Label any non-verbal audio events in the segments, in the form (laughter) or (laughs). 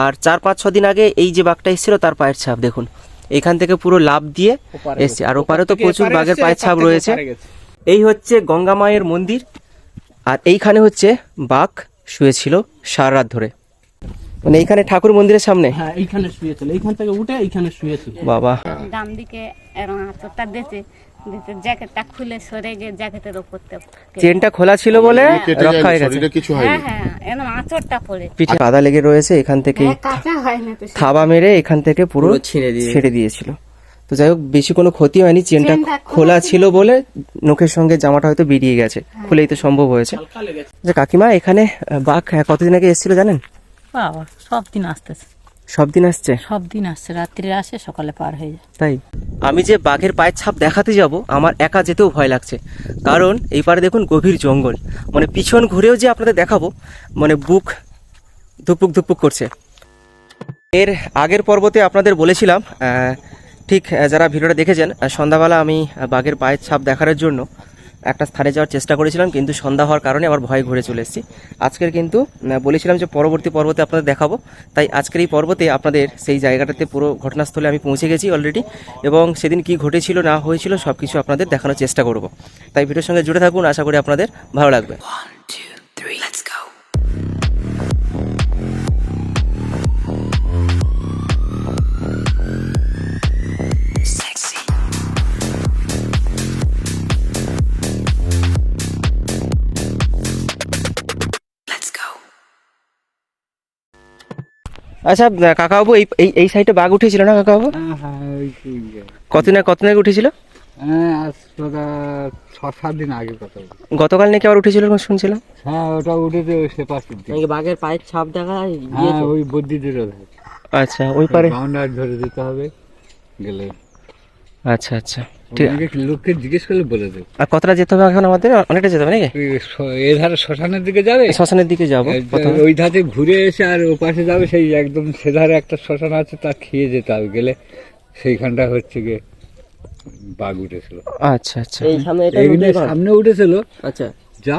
আর চার পাঁচ ছ দিন আগে এই যে বাঘটা এসেছিল তার পায়ের ছাপ দেখুন। এখান থেকে পুরো লাভ দিয়ে এসছে। আর ওপারে তো প্রচুর বাঘের পায়ের ছাপ রয়েছে। এই হচ্ছে গঙ্গা মায়ের মন্দির। আর এইখানে হচ্ছে বাঘ শুয়েছিল সারা রাত ধরে। মানে এইখানে ঠাকুর মন্দিরের সামনে? হ্যাঁ এইখানে শুয়েছিল। এইখান থেকে উঠে এইখানে শুয়েছিল। বাবা। ডান দিকে এরকম দিতে জ্যাকেটটা খুলে সরে গিয়ে জ্যাকেটের ওপর চেনটা খোলা ছিল বলে রক্ষা হয়ে গেছে। শরীরে কিছু হ্যাঁ হয়নি। হ্যাঁ এরকম আঁচড়টা পড়ে। পিঠে কাদা লেগে রয়েছে এখান থেকে হ্যাঁ, কাঁচা হয় না তো থাবা মেরে এখান থেকে পুরো ছেড়ে দিয়েছিল। তো যাই হোক বেশি কোনো ক্ষতি হয়নি। চেনটা খোলা ছিল। বলে নখের সঙ্গে জামাটা হয়তো বেরিয়ে গেছে। খুলেই তো সম্ভব হয়েছে। যে কাকিমা এখানে বাঘ কতদিন আগে এসেছিল জানেন? বাবা সব দিন আসতেছে। সব দিন আসছে? সব দিন আসছে রাত্রিরে আসে সকালে পার হয়ে যায়। তাই? আমি যে বাঘের পায়ের ছাপ দেখাতে যাব আমার একা যেতেও ভয় লাগছে। কারণ এই পারে দেখুন গভীর জঙ্গল। মানে পিছন ঘুরেও যে আপনাদের দেখাবো মানে বুক ধুপুক ধুপুক করছে। এর আগের পর্বতে আপনাদের বলেছিলাম ঠিক যারা ভিডিওটা দেখেছেন সন্ধ্যাবেলা আমি বাঘের পায়ের ছাপ দেখার জন্য একটা স্থানে যাওয়ার চেষ্টা করেছিলাম, কিন্তু সন্ধ্যা হওয়ার কারণে আবার ভয় ঘুরে চলে এসেছি। আজকের কিন্তু বলেছিলাম যে পরবর্তী পর্বতে আপনাদের দেখাবো। তাই আজকের এই পর্বতে আপনাদের সেই জায়গাটাতে পুরো ঘটনাস্থলে আমি পৌঁছে গেছি অলরেডি এবং সেদিন কি ঘটেছিল, না হয়েছিল সব কিছু আপনাদের দেখানোর চেষ্টা করব। তাই ভিডিওর সঙ্গে জুড়ে থাকুন, আশা করি আপনাদের ভালো লাগবে। আচ্ছা কাকাবু কাকাবাবু এই এই এই সাইডে বাঘ উঠেছিল না কাকাবাবু? কতদিন না কতদিন আগে উঠেছিল? হ্যাঁ আজ ছ সাত দিন আগে কথা গতকাল নাকি আবার উঠেছিল শুনছিলাম। হ্যাঁ ওটা উঠেছে সে বাঘের পায়ের ছাপ দেখা হ্যাঁ ওই আচ্ছা ওই পারে। ধরে দিতে হবে গেলে আচ্ছা আচ্ছা। ঠিক। লোককে জিজ্ঞেস করলে বলে দেবে। আর কতটা যেতে হবে এখন আমাদের? অনেকটা যেতে হবে নাকি? এ ধারে শ্মশানের দিকে যাবে? শ্মশানের দিকে যাব ওই ধারে ঘুরে এসে আর ও পাশে যাবে সেই একদম সে ধারে একটা শ্মশান আছে তা খেয়ে যেতে হবে গেলে সেইখানটা হচ্ছে গিয়ে বাঘ উঠেছিল। আচ্ছা আচ্ছা। এইগুলো সামনে সামনে উঠেছিল আচ্ছা। যা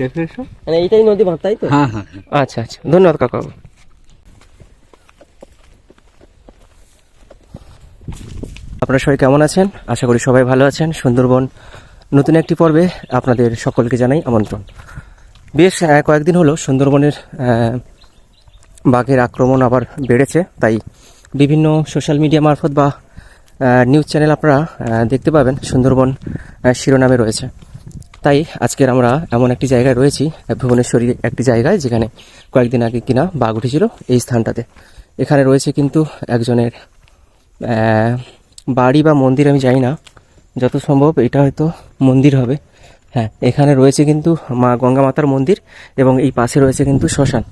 দেখে এসো। মানে এইটাই নদী বাঁধ তাই তো? হ্যাঁ হ্যাঁ। আচ্ছা আচ্ছা। ধন্যবাদ কাকা আপনারা সবাই কেমন আছেন? আশা করি সবাই ভালো আছেন। সুন্দরবন নতুন একটি পর্বে আপনাদের সকলকে জানাই আমন্ত্রণ। বেশ কয়েকদিন হলো সুন্দরবনের বাঘের আক্রমণ আবার বেড়েছে তাই বিভিন্ন সোশ্যাল মিডিয়া মারফত বা নিউজ চ্যানেল আপনারা দেখতে পাবেন সুন্দরবন শিরোনামে রয়েছে। তাই আজকের আমরা এমন একটি জায়গায় রয়েছি আহ, ভুবনেশ্বরী একটি জায়গায় যেখানে কয়েকদিন আগে কিনা বাঘ উঠেছিল এই স্থানটাতে। এখানে রয়েছে কিন্তু একজনের বাড়ি বা মন্দির আমি জানি না। যত সম্ভব এটা হয়তো মন্দির হবে। হ্যাঁ এখানে রয়েছে কিন্তু মা গঙ্গা মাতার মন্দির এবং এই পাশে রয়েছে কিন্তু শ্মশান।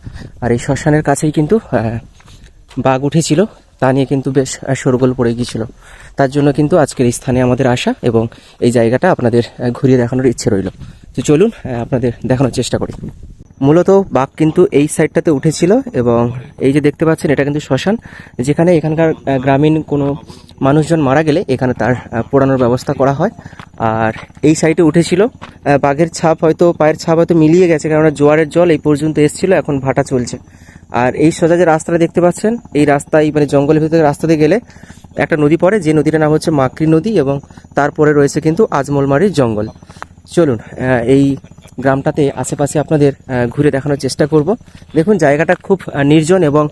আর এই শ্মশানের কাছেই কিন্তু বাঘ উঠেছিল তা নিয়ে কিন্তু বেশ আহ, শোরগোল পড়ে গিয়েছিল। তার জন্য কিন্তু আজকের এই স্থানে আমাদের আসা এবং এই জায়গাটা আপনাদের ঘুরিয়ে দেখানোর ইচ্ছে রইল। তো চলুন আপনাদের দেখানোর চেষ্টা করি। মূলত বাঘ কিন্তু এই সাইডটাতে উঠেছিল এবং এই যে দেখতে পাচ্ছেন, এটা কিন্তু শ্মশান, যেখানে এখানকার গ্রামীণ কোনো মানুষজন মারা গেলে এখানে তার পোড়ানোর ব্যবস্থা করা হয়। আর এই সাইডে উঠেছিল বাঘের ছাপ হয়তো, পায়ের ছাপ হয়তো মিলিয়ে গেছে, কেননা জোয়ারের জল এই পর্যন্ত এসেছিল, এখন ভাটা চলছে। আর এই সোজা যে রাস্তাটা দেখতে পাচ্ছেন, এই রাস্তায় মানে জঙ্গলের ভিতরে রাস্তাতে গেলে একটা নদী পড়ে, যে নদীটার নাম হচ্ছে মাকড়ি নদী এবং তারপরে রয়েছে কিন্তু আজমলমারির জঙ্গল। চলুন এই গ্রামটাতে আশেপাশে আপনাদের ঘুরে দেখানোর চেষ্টা করব। দেখুন, জায়গাটা খুব নির্জন এবং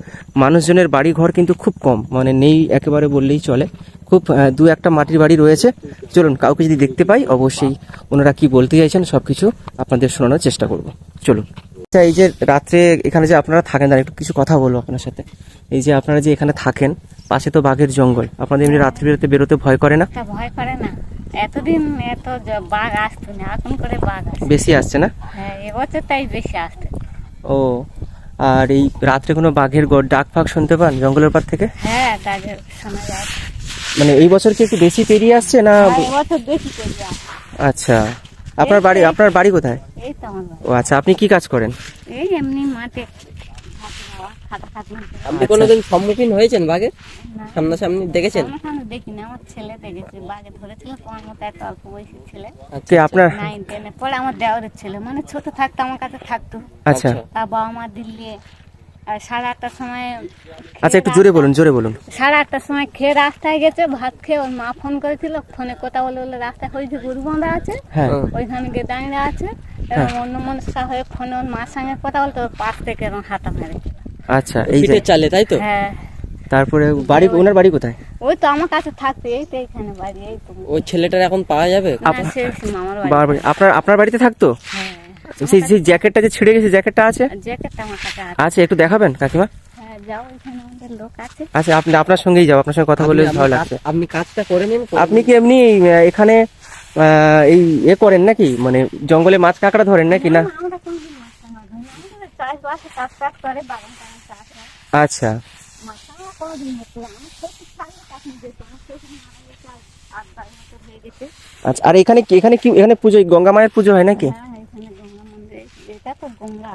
মানুষজনের বাড়ি ঘর কিন্তু খুব কম মানে নেই একেবারে বললেই চলে। খুব দু একটা মাটির বাড়ি রয়েছে। চলুন, কাউকে যদি দেখতে পাই, অবশ্যই ওনারা কি বলতে চাইছেন সব কিছু আপনাদের শোনানোর চেষ্টা করব। চলুন। আচ্ছা এই যে রাত্রে এখানে যে আপনারা থাকেন দাঁড়া একটু কিছু কথা বলব আপনার সাথে। এই যে আপনারা যে এখানে থাকেন, পাশে তো বাঘের জঙ্গল। আপনাদের এমনি রাত্রি বেরোতে বেরোতে ভয় করে না? ভয় করে না। এতদিন এত বাঘ আসতো না এখন করে বাঘ আসে বেশি আসছে না? হ্যাঁ এবছর তাই বেশি আসতো ও আর এই রাত্রে কোনো বাঘের ডাক ফাঁক শুনতে পান জঙ্গলের পার থেকে? হ্যাঁ তাদের শোনা যায়। মানে এই বছর কি একটু বেশি পেরিয়ে আসছে না হ্যাঁ, এবছর বেশি করে যায়। আচ্ছা আপনার বাড়ি আপনার বাড়ি কোথায়? এই তো ও আচ্ছা আপনি কি কাজ করেন? এই এমনি মাঠে হাঁটি হওয়া, খাটা খাটনি করে। আপনি কোনোদিন সম্মুখীন হয়েছেন বাঘের না, সামনাসামনি দেখেছেন? আমার সামনে আমার ছেলে দেখেছে বাঘে ধরেছিল তোমার মতো একটা অল্প বয়সী ছেলে। কে আপনার? নাইন টেনে পরে আমার দেওয়ারের ছেলে মানে ছোট থাকতো আমার কাছে থাকতো। আচ্ছা। তার বাবা মা দিল্লি সাড়ে আটটার সময় আচ্ছা একটু জোরে বলুন জোরে বলুন। সাড়ে আটটার সময় খেয়ে রাস্তায় গেছে ভাত খেয়ে ওর মা ফোন করেছিল ফোনে কথা বলে বলে রাস্তায় ওই যে গরু বাঁধা আছে হ্যাঁ। ওইখানে গিয়ে দাঁড়িয়ে আছে এবং অন্য মনসা হয়ে ফোনে ওর মার সঙ্গে কথা বলতে ওর পাশ থেকে এরকম হাতা মেরে। আচ্ছা এই যে চালে তাই তো? হ্যাঁ। তারপরে বাড়ি ওনার বাড়ি কোথায়? ওই তো আমার কাছে থাকতো এই তো এইখানে বাড়ি এই তো। ওই ছেলেটার এখন পাওয়া যাবে? হ্যাঁ, সেই মামার বাড়ি। আপনার আপনার বাড়িতে থাকতো? হ্যাঁ। সেই যে জ্যাকেটটা যে ছিঁড়ে গেছে জ্যাকেটটা আছে? আর জ্যাকেটটা আমার কাছে আছে। আছে একটু দেখাবেন কাকিমা। হ্যাঁ যাও ওইখানে আমাদের লোক আছে। আচ্ছা আপনি আপনার সঙ্গেই যাও আপনার সঙ্গে কথা বলে আপনি- ভালো আপনি লাগছে আপনি কাজটা করে নিন আপনি কি এমনি আহ, এখানে আহ, এই এ করেন নাকি? মানে জঙ্গলে মাছ কাঁকড়া ধরেন নাকি? না? আমরা কোনদিন মাছ টাঙা ধরি না। আমাদের চাষবাসে চাষ টাস করে বাগান টাগান আচ্ছা। আচ্ছা আর এখানে কি এখানে কি এখানে পুজো গঙ্গা মায়ের পুজো হয় নাকি? হ্যাঁ, গঙ্গা মন্দির এটা তো গঙ্গা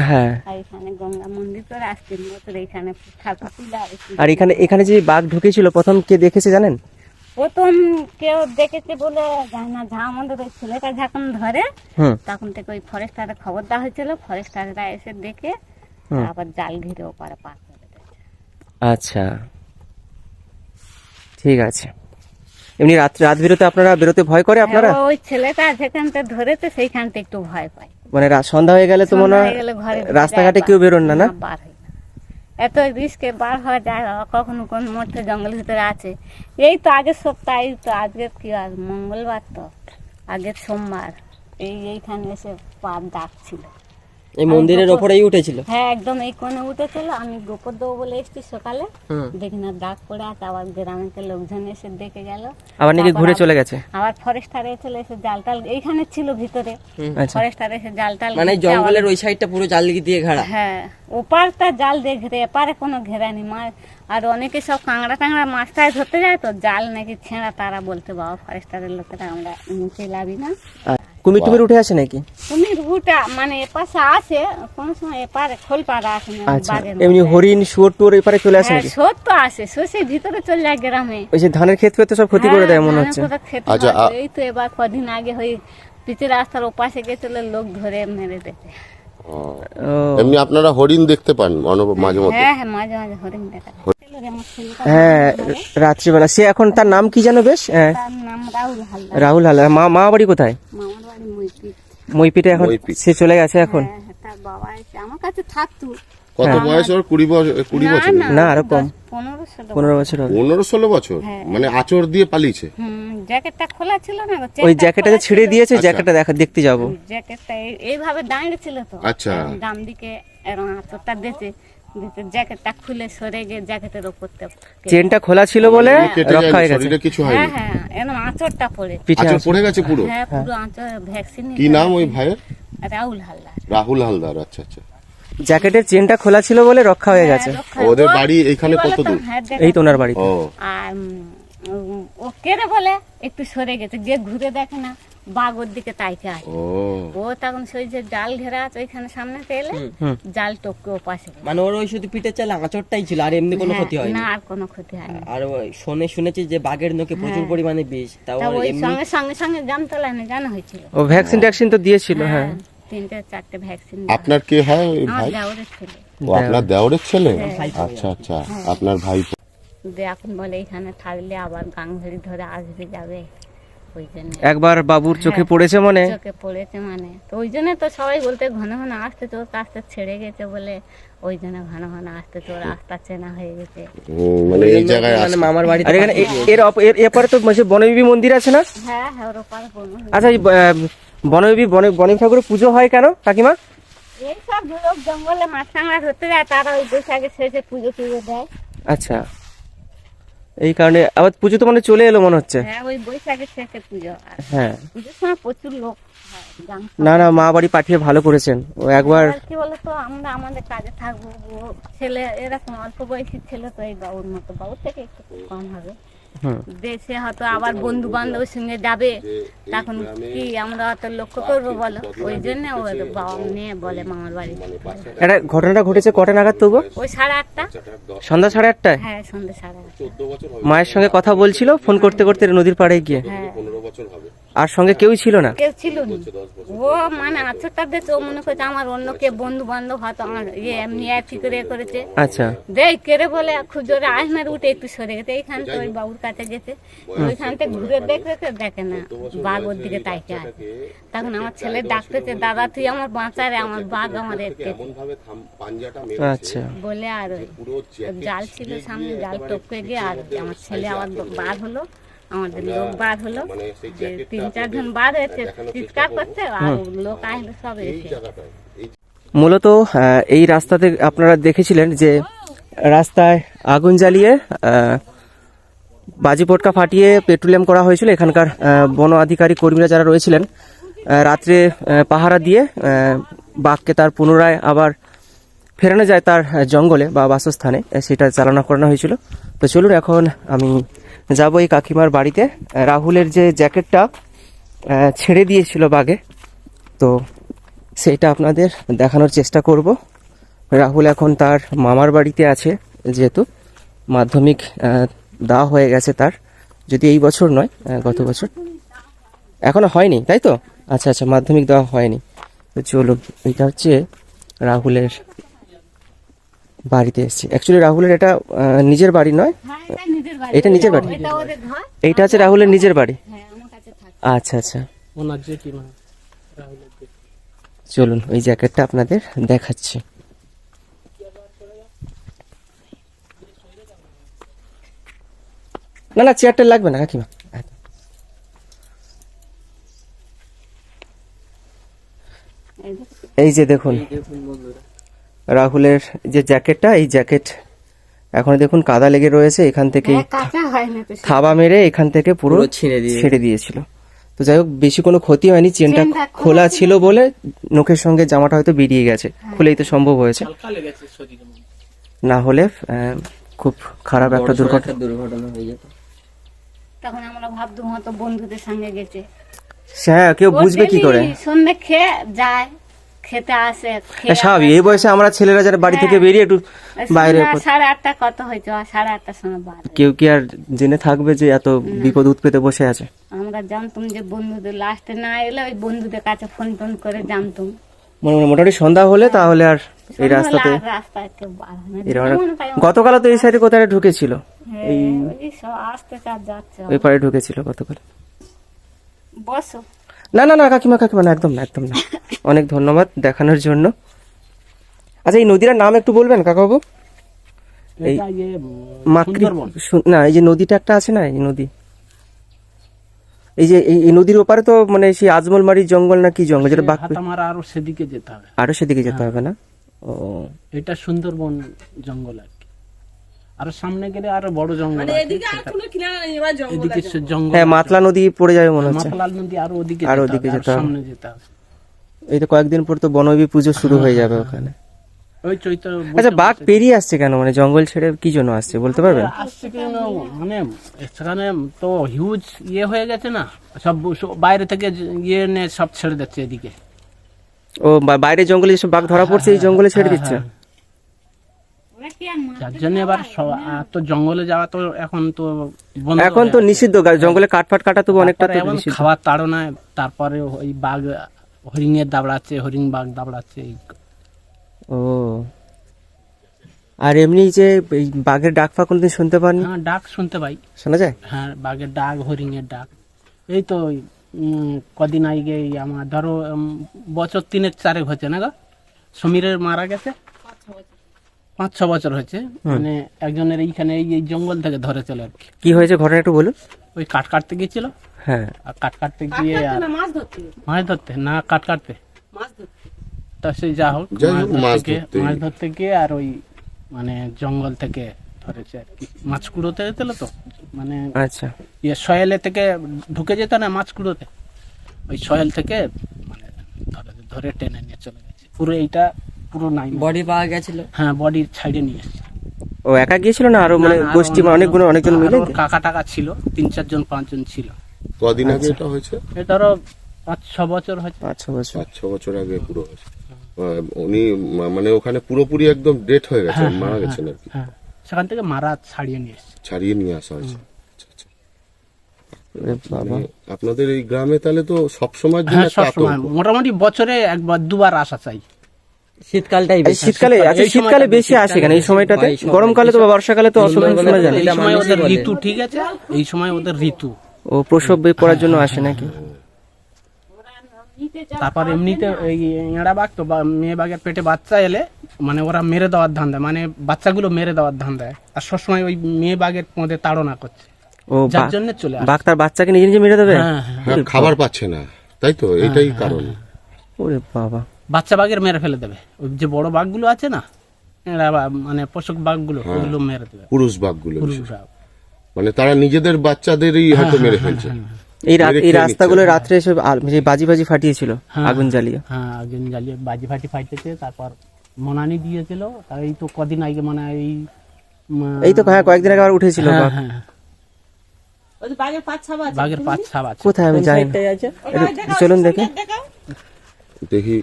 হ্যাঁ। আর এখানে এখানে আর এখানে এখানে যে বাঘ ঢুকেছিল প্রথম কে দেখেছে জানেন? প্রথম কেউ দেখেছে বলে জানি না যা আমাদের ওই ছেলেটা যখন ধরে তখন থেকে ওই ফরেস্টারে খবর দেওয়া হয়েছিল। ফরেস্টাররা এসে দেখে। আবার জাল ঘিরে ওপারে পার করে দিয়েছে। আচ্ছা। ঠিক আছে। এমনি রাত রাত বেরোতে আপনারা বেরোতে ভয় করে আপনারা? হ্যাঁ, ওই ছেলেটা যেখান থেকে ধরেছে সেইখান থেকে একটু ভয় পাই মানে সন্ধ্যা হয়ে গেলে তো মনে হয় রাস্তাঘাটে কেউ বেরোন না না? বার হয় না। এত রিস্কে বার হওয়া যায় কখনো কোন মধ্যে জঙ্গলের ভিতরে আছে। এই তো আগের সপ্তাহে তো আজকের কি আর মঙ্গলবার তো আগের সোমবার। এই এইখানে এসে পার ডাকছিল। এই মন্দিরের ওপরেই উঠেছিল। হ্যাঁ একদম এই কোণে উঠেছিল। আমি গোপর দেবো বলে এসেছি সকালে। দেখি না পড়ে আছে। আবার গ্রামের লোকজন এসে দেখে গেল। আবার নাকি ঘুরে চলে গেছে? আবার ফরেস্টার চলে এসে জাল টাল এইখানে ছিল ভিতরে। আচ্ছা ফরেস্টার এসে জাল টাল মানে জঙ্গলের ওই সাইডটা পুরো জাল দিয়ে ঘেরা। হ্যাঁ ওপারটা জাল দিয়ে ঘিরে এপারে কোনো ঘেরা নেই। মাছ আর অনেকে সব কাঁকড়া টাংড়া মাছটায় ধরতে যায় তো জাল নাকি ছেঁড়া তারা বলতে বাবা ফরেস্টারের লোকেরা আমরা নিচে লাভি না। কুমির টুমির উঠে আসে নাকি? তুমি রুটা মানে এপাশে আসে কোনো সময় এপারে খোল পাড়া আসে না আচ্ছা এমনি হরিণ শুয়োর টুয়োর এপারে চলে আসে হ্যাঁ নাকি? সব তো আসে শোষে ভিতরে চলে যায় গ্রামে। ওই যে ধানের ক্ষেত তো সব ক্ষতি করে দেয় মনে হ্যাঁ, হচ্ছে। আচ্ছা, এই তো এবার কদিন আগে ওই পিচের রাস্তার ওপাশে গেছিল লোক ধরে মেরে দিতে এমনি আপনারা হরিণ দেখতে পান অন- মাঝে হ্যাঁ হ্যাঁ মাঝে মাঝে হরিণ দেখা হ্যাঁ রাত্রিবেলা। সে এখন তার নাম কি জানো বেশ? হ্যাঁ, নাম রাহুল হালদার। রাহুল হাল মা মা বাড়ি কোথায়? বাড়ি পিঠে মইপিটে। এখন। সে চলে গেছে এখন? হ্যাঁ হ্যাঁ, তার বাবা এসে আমার কাছে থাকতো কত বয়স ওর? কুড়ি বছর কুড়ি বছর? না, আরও কম। দশ, পনেরো ষোলো পনেরো বছর হবে। পনেরো ষোলো বছর? হ্যাঁ। মানে আচর দিয়ে পালিয়েছে? হুম জ্যাকেটটা খোলা ছিল না গো, ওই চেনটা ছিঁড়ে দিয়েছে আচ্ছা। জ্যাকেটটা দেখা দেখতে যাব। জ্যাকেটটা এই- এইভাবে দাঁড়িয়ে ছিল তো। আচ্ছা। ডান দিকে জ্যাকেটটা খুলে সরে গিয়ে জ্যাকেটের ওপর চেনটা খোলা ছিল বলে রক্ষা হয়ে গেছে। কিছু হ্যাঁ হয়নি। হ্যাঁ এরকম আঁচড়টা পড়ে। পিঠে পড়ে গেছে পুরো? হ্যাঁ পুরো আঁচড় ভ্যাকসিন কি নাম ওই ভাইয়ের? রাহুল হালদার। রাহুল হালদার আচ্ছা আচ্ছা। জ্যাকেটের চেনটা খোলা ছিল বলে রক্ষা হয়ে গেছে। হ্যাঁ, ওদের বাড়ি এইখানে কতদূর? কত দূর? হ্যাঁ, এই তো ওনার বাড়ি ও। আর ও কেড়ে বলে? একটু সরে গেছে গিয়ে ঘুরে দেখে না বাঘ ওর দিকে তাইকে আছে ও। ও তখন সেই যে জাল ঘেরা আছে ওইখানে সামনে হুম। জাল টপকে ও পাশে মানে ওর ওই শুধু পিঠে চালে আঁচড়টাই ছিল আর এমনি কোনো হ্যাঁ, ক্ষতি হয়নি? না আর কোনো ক্ষতি হয়নি। আর ওই শুনে শুনেছি যে বাঘের নখে প্রচুর হ্যাঁ। পরিমাণে বিষ তাও ওই সঙ্গে সঙ্গে সঙ্গে জামতলা না জানা হয়েছিল। ও ভ্যাকসিন ট্যাকসিন তো দিয়েছিল হ্যাঁ তিনটে চারটে ভ্যাকসিন আপনার কে হয় আমার ভাই? ছেলে। ও আপনার দেওরের ছেলে? হ্যাঁ। আচ্ছা আচ্ছা আপনার ভাই এখন বলে এখানে থাকলে আবার গাং ধরে আসবে যাবে। ওই জন্য। একবার বাবুর চোখে পড়েছে মনে? চোখে পড়েছে মানে। তো ওই জন্য তো সবাই বলতে ঘন ঘন আসতে তোর কাজটা ছেড়ে গেছে বলে ওই জন্য ঘন ঘন আসতে তোর রাস্তা চেনা হয়ে গেছে। মানে এই জায়গায় মানে মামার বাড়িতে আর এখানে এর এর এপারে তো মানে বনবিবি মন্দির আছে না? হ্যাঁ হ্যাঁ ওর ওপারে বনু আচ্ছা এই বনবিবি বনবিবি ঠাকুরের পুজো হয় কেন কাকিমা? এই সব লোক জঙ্গলে মাছ কাঁকড়া ধরতে যায় তারা ওই বৈশাখে শেষে পুজো টুজো দেয়। আচ্ছা। এই কারণে আবার পুজো তো মানে চলে এলো মনে হচ্ছে। হ্যাঁ ওই বৈশাখের শেষে পুজো। হ্যাঁ। পুজোর সময় প্রচুর লোক হয় না না মা বাড়ি পাঠিয়ে ভালো করেছেন। ও একবার কি বলতো আমরা আমাদের কাজে থাকব ছেলে এরকম অল্প বয়সী ছেলে তো এই বাবুর মতো বাবুর থেকে একটু কম হবে। দেশে হয়তো আবার বন্ধু বান্ধবের সঙ্গে যাবে তখন কি আমরা অত লক্ষ্য করব বলো? ওই জন্য ওর বাবা নিয়ে বলে মামার বাড়ি। এটা ঘটনাটা ঘটেছে কটা নাগাদ তবু? ওই সাড়ে আটটা। সন্ধ্যা সাড়ে আটটা হ্যাঁ সন্ধ্যা সাড়ে আটটা। মায়ের সঙ্গে কথা বলছিল ফোন করতে করতে নদীর পাড়ে গিয়ে। হ্যাঁ। আর সঙ্গে কেউই ছিল না? কেউ ছিল না। ও মানে আচরটা দেখে ও মনে করছে আমার অন্য কে বন্ধু বান্ধব হয়তো আমার ইয়ে এমনি একই করে করেছে। আচ্ছা। দেখ কেড়ে বলে খুব জোরে আসনার উঠে একটু সরে গেছে। এইখান থেকে ওই বাবুর কাছে গেছে। ওইখান থেকে ঘুরে দেখবে তো দেখে না বাঘ ওর দিকে তাইকে আছে। তখন আমার ছেলে ডাকতেছে দাদা তুই আমার বাঁচারে আমার বাঘ আমার আচ্ছা। বলে আর ওই জাল ছিল সামনে জাল টপকে গিয়ে আর আমার ছেলে আবার বার হলো। আমাদের লোক বার হলো যে তিন চারজন বার হয়েছে চিৎকার করছে আর লোক আসলো সব এসে মূলত এই রাস্তাতে আপনারা দেখেছিলেন যে রাস্তায় আগুন জ্বালিয়ে বাজি পটকা ফাটিয়ে পেট্রোলিয়াম করা হয়েছিল। এখানকার বন আধিকারিক কর্মীরা যারা রয়েছিলেন রাত্রে পাহারা দিয়ে বাঘকে তার পুনরায় আবার ফেরানো যায় তার জঙ্গলে বা বাসস্থানে সেটা চালনা করানো হয়েছিল। তো চলুন এখন আমি যাব এই কাকিমার বাড়িতে। রাহুলের যে জ্যাকেটটা ছেড়ে দিয়েছিল বাঘে তো সেইটা আপনাদের দেখানোর চেষ্টা করব। রাহুল এখন তার মামার বাড়িতে আছে, যেহেতু মাধ্যমিক দেওয়া হয়ে গেছে তার। যদি এই বছর নয় গত বছর। এখনও হয়নি, তাই তো? আচ্ছা আচ্ছা মাধ্যমিক দেওয়া হয়নি। তো চলুন, এটা হচ্ছে রাহুলের বাড়িতে এসেছি। অ্যাকচুয়ালি রাহুলের এটা নিজের বাড়ি নয়। হ্যাঁ এটা নিজের বাড়ি। এটা নিজের বাড়ি। এটা ওদের ঘর। এইটা হচ্ছে রাহুলের নিজের বাড়ি। হ্যাঁ আমার কাছে থাকে। আচ্ছা আচ্ছা। জেঠিমা। চলুন ওই জ্যাকেটটা আপনাদের দেখাচ্ছি। না না চেয়ারটা লাগবে না কাকিমা। এই যে দেখুন। রাহুলের যে জ্যাকেটটা এই জ্যাকেট এখন দেখুন কাদা লেগে রয়েছে এখান থেকে হ্যাঁ, হয়। থাবা মেরে এখান থেকে পুরো ছিঁড়ে দিয়ে ছেড়ে দিয়েছিল। তো যাই হোক বেশি কোনো ক্ষতি হয়নি চেনটা খোলা ছিল বলে নখের সঙ্গে জামাটা হয়তো বেরিয়ে গেছে খুলেই তো সম্ভব হয়েছে। হালকা লেগেছে শরীরে হয়। না হলে খুব খারাপ একটা দুর্ঘটনা। দুর্ঘটনা হয়ে যেত। তখন আমরা ভাবতাম হয়তো বন্ধুদের সঙ্গে গেছে। হ্যাঁ কেউ বুঝবে কি করে? সন্ধ্যে খেয়ে যায় খেতে আসে হ্যাঁ, স্বাভাবিক এই বয়সে আমরা ছেলেরা যারা বাড়ি থেকে বেরিয়ে একটু বাইরে সাড়ে আটটা কত হয়েছে? সাড়ে আটটার সময় বার হয়। কেউ কি আর জেনে থাকবে যে এত বিপদ উৎপেতে বসে আছে? আমরা জানতাম যে বন্ধুদের লাস্টে না এলে ওই বন্ধুদের কাছে ফোন টোন করে জানতাম। মোটামুটি সন্ধ্যা হলে তাহলে আর এই রাস্তাতে হয় গতকাল তো এই সাইডে কোথায় ঢুকেছিল? হ্যাঁ, ওই সব আসতে ওই পাড়ে ঢুকেছিল গতকাল। বসো। না না না কাকিমা কাকিমা না একদম না একদম না। (laughs) অনেক ধন্যবাদ দেখানোর জন্য। আচ্ছা এই নদীটার নাম একটু বলবেন কাকাবু এই ইয়ে, মাতৃ না এই যে নদীটা একটা আছে না এই নদী? এই যে এই এই নদীর ওপারে তো মানে সেই আজমলমারির জঙ্গল না কি জঙ্গল যেটা বাঘ আরও সেদিকে যেতে হবে। আরও সেদিকে যেতে হবে না? ও। এটা সুন্দরবন জঙ্গল আর আরও সামনে গেলে আরও বড় জঙ্গল এদিকে জঙ্গল হ্যাঁ মাতলা নদী পড়ে যাবে মনে হচ্ছে। মাতলাল নদী আরও ওদিকে আরও ওদিকে যেতে হবে। সামনে যেতে হবে। এই তো কয়েকদিন পর তো বনবী পুজো শুরু হয়ে যাবে ওখানে। ওই চৈত্র আচ্ছা বাঘ পেরিয়ে আসছে কেন? মানে জঙ্গল ছেড়ে কি জন্য আসছে বলতে পারবেন? আসছে কেন? মানে সেখানে তো হিউজ ইয়ে হয়ে গেছে না। সব বাইরে থেকে ইয়ে নে সব ছেড়ে দিচ্ছে এদিকে। ও বা- বাইরে জঙ্গলে যেসব বাঘ ধরা পড়ছে এই জঙ্গলে ছেড়ে দিচ্ছে? যার জন্য এবার তো জঙ্গলে যাওয়া তো এখন তো এখন তো নিষিদ্ধ গা- জঙ্গলে কাঠফাট কাটা তো অনেকটা তাড়নায় তারপরে ওই বাঘ হরিণের দাবড়াচ্ছে হরিণ বাঘ দাবড়াচ্ছে ও। আর এমনি যে এই বাঘের ডাক ফা কোনদিন শুনতে পাননি? হ্যাঁ ডাক শুনতে পাই। শোনা যায়? হ্যাঁ বাঘের ডাক হরিণের ডাক। এই তো উম, কদিন আগে আমার ধরো বছর তিনেক চারেক হচ্ছে না গো? সমীরের মারা গেছে? পাঁচ ছ বছর হয়েছে। মানে একজনের এইখানে এই এই জঙ্গল থেকে ধরে চলে আর কি। কি হয়েছে ঘটনা একটু বলুন। ওই কাঠ কাটতে গিয়েছিল। হ্যাঁ। আর কাঠ কাটতে গিয়ে আর মাছ ধরতে? না কাঠ কাটতে। তা সেই যা হোক মাছ ধরতে গিয়ে- ধরতে মাছ ধরতে গিয়ে আর ওই মানে জঙ্গল থেকে ধরেছে আর কি। মাছ কুড়োতে যেতেল তো? মানে আচ্ছা। ইয়ে সয়েলে থেকে ঢুকে যেত না মাছ কুড়োতে? ওই সয়েল থেকে মানে ধরে ধরে টেনে নিয়ে চলে গেছে। পুরো এইটা পুরো নাই। বডি পাওয়া গেছিল। হ্যাঁ বডি ছাইডে নিয়ে এসেছে। ও একা গিয়েছিল না? আরও মানে আরও গোষ্ঠী মানে অনেকগুলো অনেকজন মিলে? ওর কাকা টাকা ছিল তিন চারজন পাঁচজন ছিল। কদিন আচ্ছা। আগে এটা হয়েছে? এটারও পাঁচ ছ বছর হয়েছে। পাঁচ ছ বছর। পাঁচ ছ বছর আগে পুরো হয়েছে। আহ, উনি মা- মানে ওখানে পুরোপুরি একদম ডেট হয়ে গেছে মারা গেছেন আর কি। হ্যাঁ। সেখান থেকে মারা ছাড়িয়ে নিয়ে এসেছে। ছাড়িয়ে নিয়ে আসা হয়েছে। আচ্ছা, আচ্ছা। ওরে বাবা। মানে আপনাদের এই গ্রামে তাহলে তো সবসময়ের জন্য হ্যাঁ একটা সবসময়। আতঙ্ক মোটামুটি বছরে একবার দুবার আসা চাই। শীতকালটাই বেশি শীতকালে আচ্ছা শীতকালে বেশি আসে কেন এই সময়টাতে গরমকালে তো বা বর্ষাকালে তো অসুবিধা শোনা যায় এই সময় ওদের ঋতু ঠিক আছে? এই সময় ওদের ঋতু। ও প্রসব করার জন্য আসে নাকি? তারপর এমনিতে এঁড়া বাঘ তো মেয়ে বাঘের পেটে বাচ্চা এলে মানে ওরা মেরে দেওয়ার ধান দেয়। মানে বাচ্চাগুলো মেরে দেওয়ার ধান দেয়। আর সবসময় ওই মেয়ে বাঘের মধ্যে তাড়না করছে। ও যার জন্য চলে বাঘ তার বাচ্চাকে নিজে নিজে মেরে দেবে? হ্যাঁ হ্যাঁ। হ্যাঁ, খাবার পাচ্ছে না। তাই তো এটাই কারণ। ওরে বাবা। বাচ্চা বাঘের মেরে ফেলে দেবে। ওই যে বড় বাঘগুলো আছে না এরা মানে পশু বাঘগুলো ওগুলো মেরে দেবে। পুরুষ বাঘগুলো। মানে তারা নিজেদের বাচ্চাদেরই হয়তো মেরে ফেলছে। এই এই রাস্তাগুলো রাত্রে এসে যে বাজি বাজি ফাটিয়েছিল আগুন জ্বালিয়ে। হ্যাঁ আগুন জ্বালিয়ে বাজি ফাটি ফাইতেছে তারপর মনানি দিয়েছিল তার এই তো কদিন আগে মানে এই এই তো হ্যাঁ কয়েকদিন আগে আবার উঠেছিল হ্যাঁ, বাঘ। হ্যাঁ, বাঘের পাঁচ ছাপ আছে কোথায় আমি যাই না। আছে? একটু চলুন দেখে। দেখি।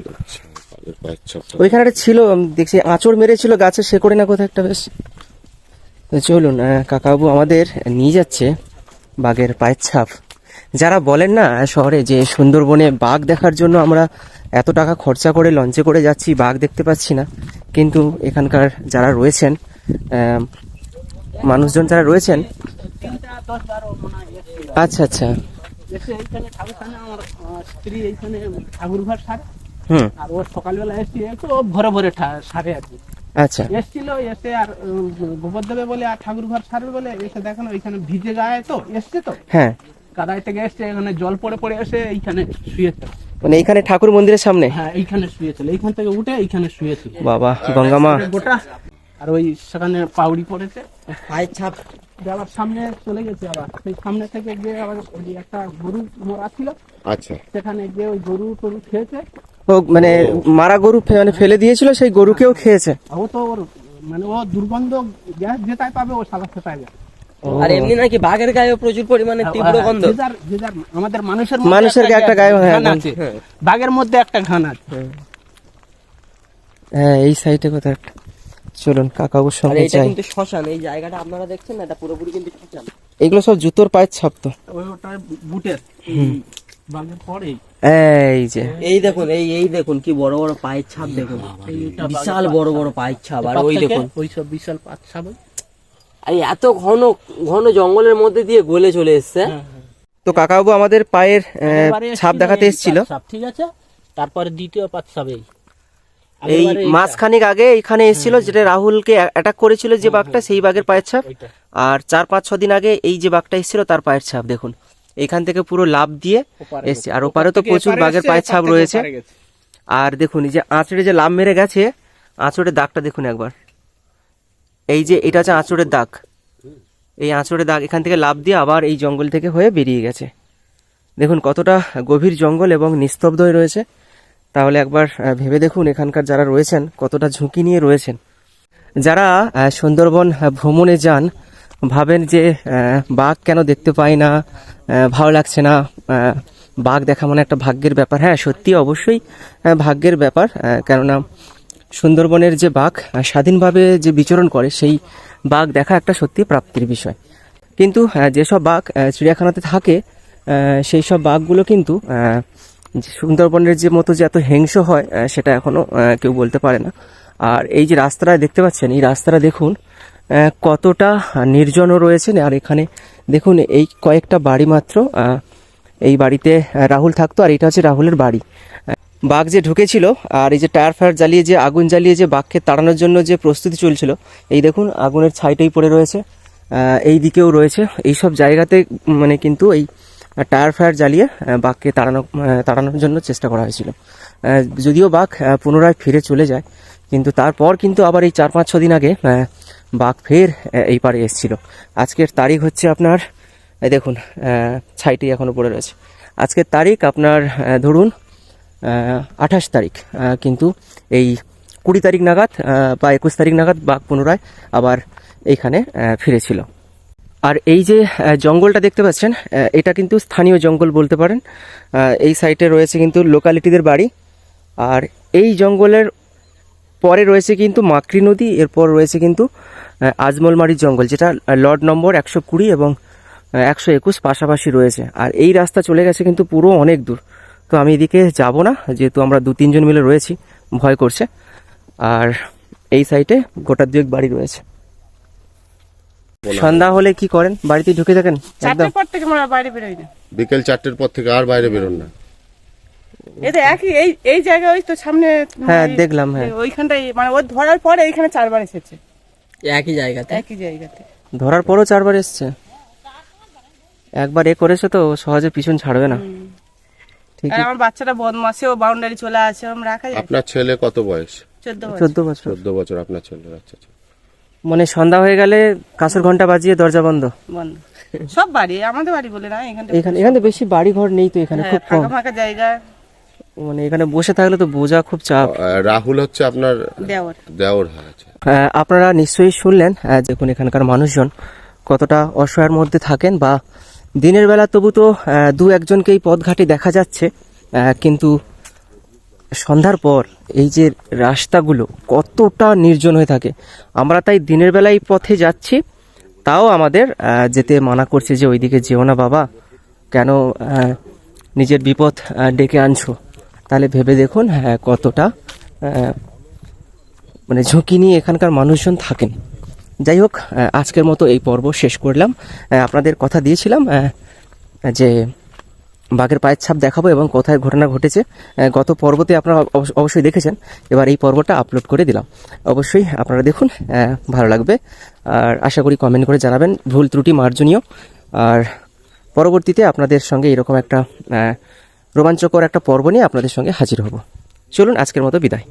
আচ্ছা, পায়ের ওইখানে ছিল দেখছি আঁচড় মেরেছিল গাছের শেকড়ে না কোথায় একটা বেশ। চলুন কাকাবু আমাদের নিয়ে যাচ্ছে বাঘের পায়ের ছাপ। যারা বলেন না শহরে যে সুন্দরবনে বাঘ দেখার জন্য আমরা এত টাকা খরচা করে লঞ্চে করে যাচ্ছি বাঘ দেখতে পাচ্ছি না। কিন্তু এখানকার যারা রয়েছেন মানুষজন যারা রয়েছেন। আচ্ছা আচ্ছা। এসে এইখানে ঠাকুরখানে আমার স্ত্রী এইখানে ঠাকুর ঘর সারে আর ও সকালবেলা এসছি একটু ভরে ভরে সারে আর কি। আচ্ছা। এসছিল এসে আর গোবর দেবে বলে আর ঠাকুর ঘর সারবে বলে এসে দেখেন ওইখানে ভিজে গায়ে তো এসছে তো। হ্যাঁ। কাদায় থেকে এসছে এখানে জল পড়ে পড়ে এসে এইখানে শুয়েছে মানে এইখানে ঠাকুর মন্দিরের সামনে? হ্যাঁ এইখানে শুয়েছিল এইখান থেকে উঠে এইখানে শুয়েছিল বাবা গঙ্গামা গোটা আর ওই সেখানে পাউড়ি পড়েছে। পায়ের ছাপ। আবার সামনে চলে গেছে আবার। সেই সামনে থেকে গিয়ে আবার ওই একটা গরু মরা ছিল আচ্ছা। সেখানে গিয়ে ওই গরু টরু খেয়েছে। ও মানে মারা গরু মানে ফেলে দিয়েছিল সেই গরুকেও খেয়েছে। ও তো ওর মানে ও দুর্গন্ধ গ্যাস যেটাই পাবে ও সাদা সেটাই যায় আর এমনি নাকি বাঘের গায়ে প্রচুর পরিমাণে তীব্র গন্ধ। যে যার- যে যার আমাদের মানুষের মানুষের একটা গায়ে, হ্যাঁ, আছে। বাঘের মধ্যে একটা ঘান আছে। হ্যাঁ এই সাইডে কোথাও একটা। চলুন কাকাবুর আর সঙ্গে এটা যাই। কিন্তু শ্মশান এই জায়গাটা আপনারা দেখছেন না এটা পুরোপুরি কিন্তু শ্মশান। এগুলো সব জুতোর পায়ের ছাপ তো। ওই ওটা বুটের এই যে। এই দেখুন এই এই দেখুন কি বড় বড় পায়ের ছাপ দেখুন। এইটা বিশাল বড় বড় পায়ের ছাপ আর ওই দেখুন। ওই সব বিশাল পাঁচ ছাব আর এত ঘন ঘন জঙ্গলের মধ্যে দিয়ে গলে চলে এসছে। তো কাকাবু আমাদের পায়ের ছাপ দেখাতে এসেছিল। ঠিক আছে? তারপরে দ্বিতীয় পাঁচ ছাপ এই। এই মাসখানিক আগে এখানে এসেছিল যেটা রাহুলকে অ্যাটাক করেছিল যে বাঘটা সেই বাঘের পায়ের ছাপ। আর চার পাঁচ ছ দিন আগে এই যে বাঘটা এসেছিল তার পায়ের ছাপ দেখুন। এখান থেকে পুরো লাভ দিয়ে এসছে। আর ওপারে তো প্রচুর বাঘের পায়ের ছাপ রয়েছে। আর দেখুন এই যে আঁচড়ে যে লাভ মেরে গেছে আঁচড়ের দাগটা দেখুন একবার। এই যে এটা হচ্ছে আঁচড়ের দাগ। এই আঁচড়ের দাগ এখান থেকে লাভ দিয়ে আবার এই জঙ্গল থেকে হয়ে বেরিয়ে গেছে। দেখুন কতটা গভীর জঙ্গল এবং নিস্তব্ধ হয়ে রয়েছে। তাহলে একবার ভেবে দেখুন এখানকার যারা রয়েছেন, কতটা ঝুঁকি নিয়ে রয়েছেন। যারা সুন্দরবন ভ্রমণে যান, ভাবেন যে বাঘ কেন দেখতে পাই না ভালো লাগছে না বাঘ দেখা মানে একটা ভাগ্যের ব্যাপার। হ্যাঁ সত্যি অবশ্যই ভাগ্যের ব্যাপার কেননা সুন্দরবনের যে বাঘ স্বাধীনভাবে যে বিচরণ করে, সেই বাঘ দেখা একটা সত্যি প্রাপ্তির বিষয়। কিন্তু যেসব বাঘ চিড়িয়াখানাতে থাকে সেই সব বাঘগুলো কিন্তু সুন্দরবনের যে মতো যে এত হিংস্র হয় সেটা এখনও আহ, কেউ বলতে পারে না। আর এই যে রাস্তাটা দেখতে পাচ্ছেন এই রাস্তাটা দেখুন কতটা নির্জনও রয়েছে আর এখানে দেখুন এই কয়েকটা বাড়ি মাত্র এই বাড়িতে রাহুল থাকতো আর এটা হচ্ছে রাহুলের বাড়ি। বাঘ যে ঢুকেছিল আর এই যে টায়ার ফায়ার জ্বালিয়ে যে আগুন জ্বালিয়ে যে বাঘকে তাড়ানোর জন্য যে প্রস্তুতি চলছিল এই দেখুন আগুনের ছাইটাই পড়ে রয়েছে। এই দিকেও রয়েছে। এই সব জায়গাতে মানে কিন্তু এই টায়ার ফায়ার জ্বালিয়ে বাঘকে তাড়ানো তাড়ানোর জন্য চেষ্টা করা হয়েছিল। যদিও বাঘ পুনরায় ফিরে চলে যায়, কিন্তু তারপর কিন্তু আবার এই চার পাঁচ ছ দিন আগে বাঘ ফের এই পারে এসেছিল। আজকের তারিখ হচ্ছে আপনার দেখুন ছাইটি এখনও পড়ে রয়েছে। আজকের তারিখ আপনার ধরুন আঠাশ তারিখ কিন্তু এই কুড়ি তারিখ নাগাদ বা একুশ তারিখ নাগাদ বাঘ পুনরায় আবার এইখানে ফিরেছিল। আর এই যে জঙ্গলটা দেখতে পাচ্ছেন এটা কিন্তু স্থানীয় জঙ্গল বলতে পারেন। এই সাইটে রয়েছে কিন্তু লোকালিটিদের বাড়ি। আর এই জঙ্গলের পরে রয়েছে কিন্তু মাকড়ি নদী, এরপর রয়েছে কিন্তু আজমলমারির জঙ্গল, যেটা লর্ড নম্বর একশো কুড়ি এবং একশো একুশ পাশাপাশি রয়েছে। আর এই রাস্তা চলে গেছে কিন্তু পুরো অনেক দূর। তো আমি এদিকে যাব না, যেহেতু আমরা দু, তিনজন মিলে রয়েছি, ভয় করছে। আর এই সাইটে গোটা দুয়েক বাড়ি রয়েছে। সন্ধ্যা হলে কি করেন? বাড়িতে ঢুকে থাকেন? চারটের পর থেকে আমরা বাইরে বেরোই না। বিকেল চারটের পর থেকে আর বাইরে বেরোন না। এতে একই এই এই জায়গায় ওই তো সামনে হ্যাঁ দেখলাম হ্যাঁ। ওইখানটাই মানে ও ধরার পরে এইখানে চারবার এসেছে। একই জায়গাতে? একই জায়গাতে। ধরার পরও চারবার এসছে? একবার এ করেছে তো সহজে পিছন ছাড়বে না। ঠিক আর আমার বাচ্চাটা বদমাসে ও বাউন্ডারি চলে আসে আমি রাখা যায়। আপনার ছেলে কত বয়স? চোদ্দ বছর চোদ্দ বছর। চোদ্দ বছর আপনার ছেলে আচ্ছা আচ্ছা। মানে সন্ধ্যা হয়ে গেলে কাঁসর ঘণ্টা বাজিয়ে দরজা বন্ধ। বন্ধ। সব বাড়ি আমাদের বাড়ি বলে না এখানে এখানে বেশি বাড়ি ঘর নেই তো এখানে হ্যাঁ, খুব কম। ফাঁকা জায়গা। মানে এখানে বসে থাকলে তো বোঝা খুব চাপ। রাহুল হচ্ছে আপনার দেওয়ার দেওর হয় আচ্ছা। আহ, আপনারা নিশ্চয়ই শুনলেন দেখুন এখানকার মানুষজন কতটা অসহায়ের মধ্যে থাকেন বা দিনের বেলা তবু তো দু একজনকেই পথঘাটে দেখা যাচ্ছে কিন্তু সন্ধ্যার পর এই যে রাস্তাগুলো কতটা নির্জন হয়ে থাকে। আমরা তাই দিনের বেলায় পথে যাচ্ছি, তাও আমাদের যেতে মানা করছে যে ওইদিকে যেও না বাবা, কেন নিজের বিপদ ডেকে আনছো। তাহলে ভেবে দেখুন হ্যাঁ কতটা মানে ঝুঁকি নিয়ে এখানকার মানুষজন থাকেন। যাই হোক আজকের মতো এই পর্ব শেষ করলাম। আপনাদের কথা দিয়েছিলাম যে বাঘের পায়ের ছাপ দেখাবো এবং কোথায় ঘটনা ঘটেছে। গত পর্বতে আপনারা অবশ্য- অবশ্যই দেখেছেন। এবার এই পর্বটা আপলোড করে দিলাম। অবশ্যই আপনারা দেখুন ভালো লাগবে। আর আশা করি কমেন্ট করে জানাবেন। ভুল ত্রুটি মার্জনীয়। আর পরবর্তীতে আপনাদের সঙ্গে এরকম একটা রোমাঞ্চকর একটা পর্ব নিয়ে আপনাদের সঙ্গে হাজির হব। চলুন, আজকের মতো বিদায়।